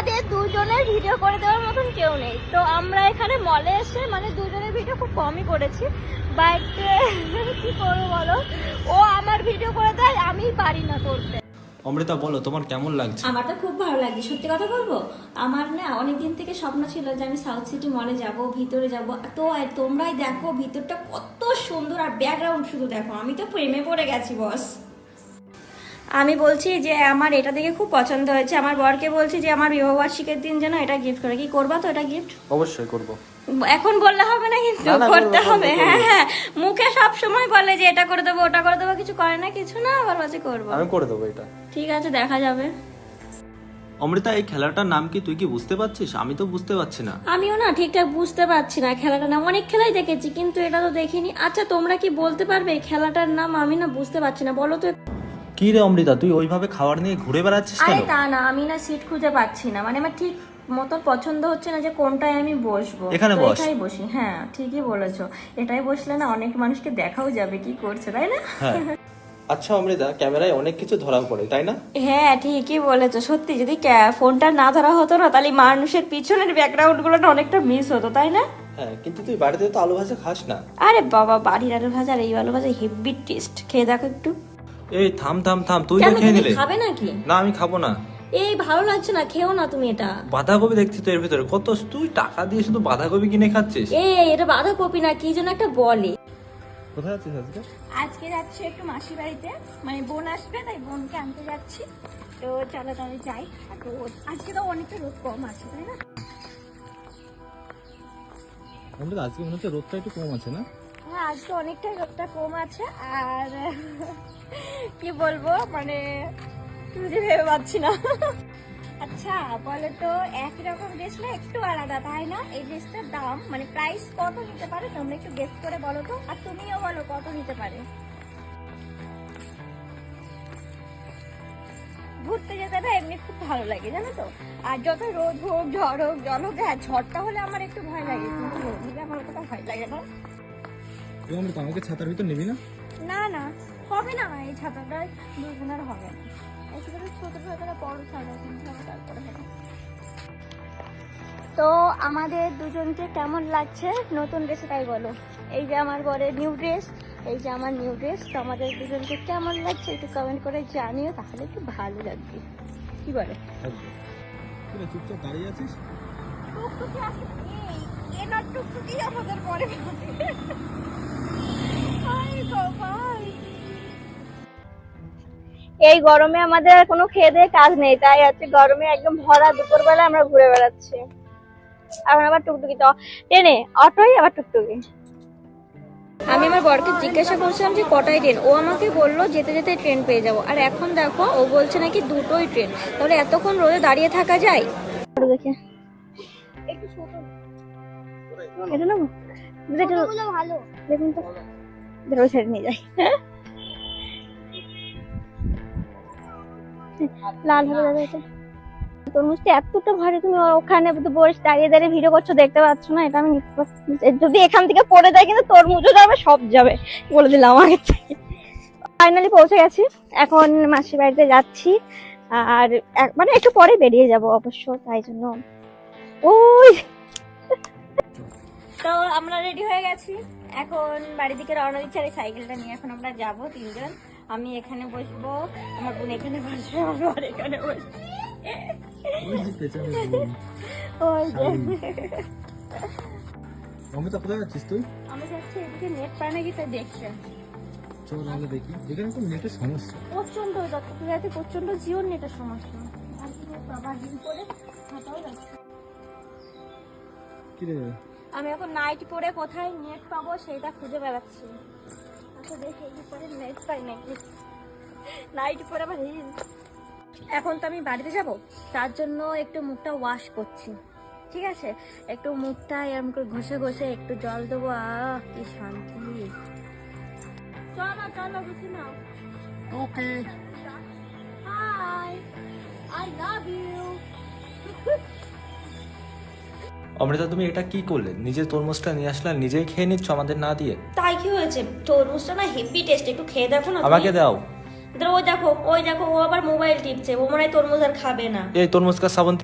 আমাদের দুজনের ভিডিও করে দেওয়ার মতন কেউ নেই। তো আমরা এখানে মলে এসে মানে দুজনের ভিডিও খুব কমই করেছি। বাট কি করব বলো? ও আমার ভিডিও করে দেয় আমি পারি না করতে। অমৃতা বলো তোমার কেমন লাগছে? আমার তো খুব ভালো লাগে সত্যি কথা বলব? আমার না অনেক দিন থেকে স্বপ্ন ছিল যে আমি সাউথ সিটি মলে যাব ভিতরে যাব। তো আর তোমরাই দেখো ভিতরটা কত সুন্দর আর ব্যাকগ্রাউন্ড শুধু দেখো। আমি তো প্রেমে পড়ে গেছি বস আমি বলছি যে আমার এটা দেখে খুব পছন্দ হয়েছে। আমার বরকে বলছি যে আমার বিবাহবার্ষিকের দিন যেন এটা গিফট করে। কি করবা তো এটা গিফট অবশ্যই করব। এখন বললে হবে না কিন্তু? করতে হবে। হ্যাঁ হ্যাঁ। মুখে সব সময় বলে যে এটা করে দেবো ওটা করে দেবো কিছু করে না কিছু না আবার বাজে করব। আমি করে দেবো এটা। ঠিক আছে দেখা যাবে। অমৃতা এই খেলাটার নাম কি তুই কি বুঝতে পারছিস? আমি তো বুঝতে পারছি না। আমিও না ঠিকঠাক বুঝতে পারছি না খেলাটার নাম। অনেক খেলাই দেখেছি কিন্তু এটা তো দেখিনি। আচ্ছা তোমরা কি বলতে পারবে? খেলাটার নাম আমি না বুঝতে পারছি না। বলো তো কি রে অমৃতা তুই ওইভাবে খাবার নিয়ে ঘুরে বেড়াচ্ছিস আরে কেন? তা না আমি না সিট খুঁজে পাচ্ছি না। মানে আমার ঠিক মতো পছন্দ হচ্ছে না যে কোনটায় আমি বসবো। এখানে তো বস। এটাই বসি। হ্যাঁ ঠিকই বলেছ। এটাই বসলে না অনেক মানুষকে দেখাও যাবে কি করছে তাই না? হ্যাঁ। আচ্ছা অমৃতা ক্যামেরায় অনেক কিছু ধরা পড়ে তাই না? হ্যাঁ ঠিকই বলেছ। সত্যি যদি ক্যা- ফোনটা না ধরা হতো না তাহলে মানুষের পিছনের ব্যাকগ্রাউন্ডগুলো না অনেকটা মিস হতো তাই না? হ্যাঁ কিন্তু তুই বাড়িতে তো আলু ভাজা খাস না। আরে বাবা বাড়ির আলু ভাজা আর এই আলু ভাজা হেভি টেস্ট খেয়ে দেখো একটু। এই থাম থাম থাম তুই তো খেয়ে নিলে খাবে নাকি? না আমি খাব না। এই ভালো লাগছে না খেও না তুমি এটা। বাঁধাকপি দেখছি তো এর ভিতরে। কত তুই টাকা দিয়ে শুধু বাঁধাকপি কিনে খাচ্ছিস? এই এটা বাঁধাকপি না কি যেন একটা বলে। কোথায় আছিস আজকে? আজকে যাচ্ছি একটু মাসির বাড়িতে। মানে বোন আসবে তাই বোনকে আনতে যাচ্ছি। তো চলো তাহলে যাই। তো আজকে তো অনেকটা রোদ কম আছে তাই না? আজকে মনে হচ্ছে রোদটা একটু কম আছে না? হ্যাঁ আজকে অনেকটাই রোদটা কম আছে, আর, কি বলব মানে বুঝে ভেবে পাচ্ছি না। আচ্ছা বলো তো একই রকম ড্রেস না একটু আলাদা, তাই না? এই ড্রেসটার দাম মানে প্রাইস কত নিতে পারে, তোমরা একটু গেস করে বলো তো, আর তুমিও বলো কত নিতে পারে। ঘুরতে যেতে না এমনি খুব ভালো লাগে, জানো তো? আর যত রোদ হোক, ঝড় হোক, জল হোক হ্যাঁ ঝড়টা হলে আমার একটু ভয় লাগে, কিন্তু রোদ হলে আমার অতটা ভয় লাগে না। অমৃতা আমাকে ছাতার ভিতর নিবি না? না না হবে না এই ছাতাটা দুজনের হবে। না এই ছোট ছোট ছাতাটা বড় ছাতা তারপরে হবে। তো আমাদের দুজনকে কেমন লাগছে? নতুন ড্রেসে তাই বলো। এই যে আমার বরের নিউ ড্রেস এই যে আমার নিউ ড্রেস তো আমাদের দুজনকে কেমন লাগছে একটু কমেন্ট করে জানিও তাহলে একটু ভালো লাগবে। কি বলে? চুপচাপ দাঁড়িয়ে আছিস? এ না টুকটুকি আমাদের পরে এই গরমে আমাদের আর কোনো খেয়ে দিয়ে কাজ নেই তাই হচ্ছে গরমে একদম ভরা দুপুরবেলা আমরা ঘুরে বেড়াচ্ছি। এখন আবার টুকটুকি তো ট্রেনে অটোই আবার টুকটুকি। আমি আমার বরকে জিজ্ঞাসা করছিলাম যে কটায় ট্রেন? ও আমাকে বলল যেতে যেতে ট্রেন পেয়ে যাব। আর এখন দেখো ও বলছে নাকি দুটোই ট্রেন। তাহলে এতক্ষণ রোদে দাঁড়িয়ে থাকা যায়? দেখে। একটু ছোট। এটা নেব? ভালো। দেখুন তো। ধরো ছেড়ে নিয়ে যাই। লাল হয়ে যাবে এটা। তরমুজটা এতটা ভারী তুমি ওখানে বসে দাঁড়িয়ে দাঁড়িয়ে ভিডিও করছ দেখতে পাচ্ছ না? এটা আমি নিতে পারছি। না। যদি এখান থেকে পড়ে যায় কিন্তু তরমুজও যাবে সব যাবে। বলে দিলাম আগে থেকে। ফাইনালি পৌঁছে গেছি। এখন মাসির বাড়িতে যাচ্ছি। আর মানে একটু পরে বেরিয়ে যাব অবশ্য তাই জন্য। ওই তো আমরা রেডি হয়ে গেছি। এখন বাড়ি দিকে রওনা দিচ্ছি আর এই সাইকেলটা নিয়ে এখন আমরা যাব তিনজন। আমি এখানে বসবো আমার বোন এখানে বসবে আমার বর এখানে বসবে। ওই কোথায় যাচ্ছিস তুই? আমি যাচ্ছি এদিকে নেট পায় নাকি তাই দেখছে। চল তাহলে দেখি। এখানে তো নেটের সমস্যা। প্রচণ্ড যাচ্ছে যাতে প্রচণ্ড জিওর নেটের সমস্যা। আর কি বলব, আবার করে হাঁটাও যাচ্ছে। কি রে আমি এখন নাইট পরে কোথায় নেট পাবো সেটা খুঁজে বেড়াচ্ছি। আচ্ছা দেখি এই পরে নেট পাই নাকি নাইট পরে আবার এখন তো আমি বাড়িতে যাব তার জন্য একটু মুখটা ওয়াশ করছি। ঠিক আছে? একটু মুখটা এরকম করে ঘষে ঘষে একটু জল দেবো। আহ কি শান্তি। চলো চলো বুঝি না okay hi I love you Amrita তুমি এটা কি করলে? নিজের তরমুজটা নিয়ে আসলে নিজেই খেয়ে নিচ্ছ আমাদের না দিয়ে? তাই কি হয়েছে? তরমুজটা না হেভি টেস্ট একটু খেয়ে দেখো না তুমি। আমাকে দাও। ওই দেখো ওই দেখো ও আবার মোবাইল টিপছে ও মনে হয় তরমুজ আর খাবে না। এই তরমুজ কা সাবন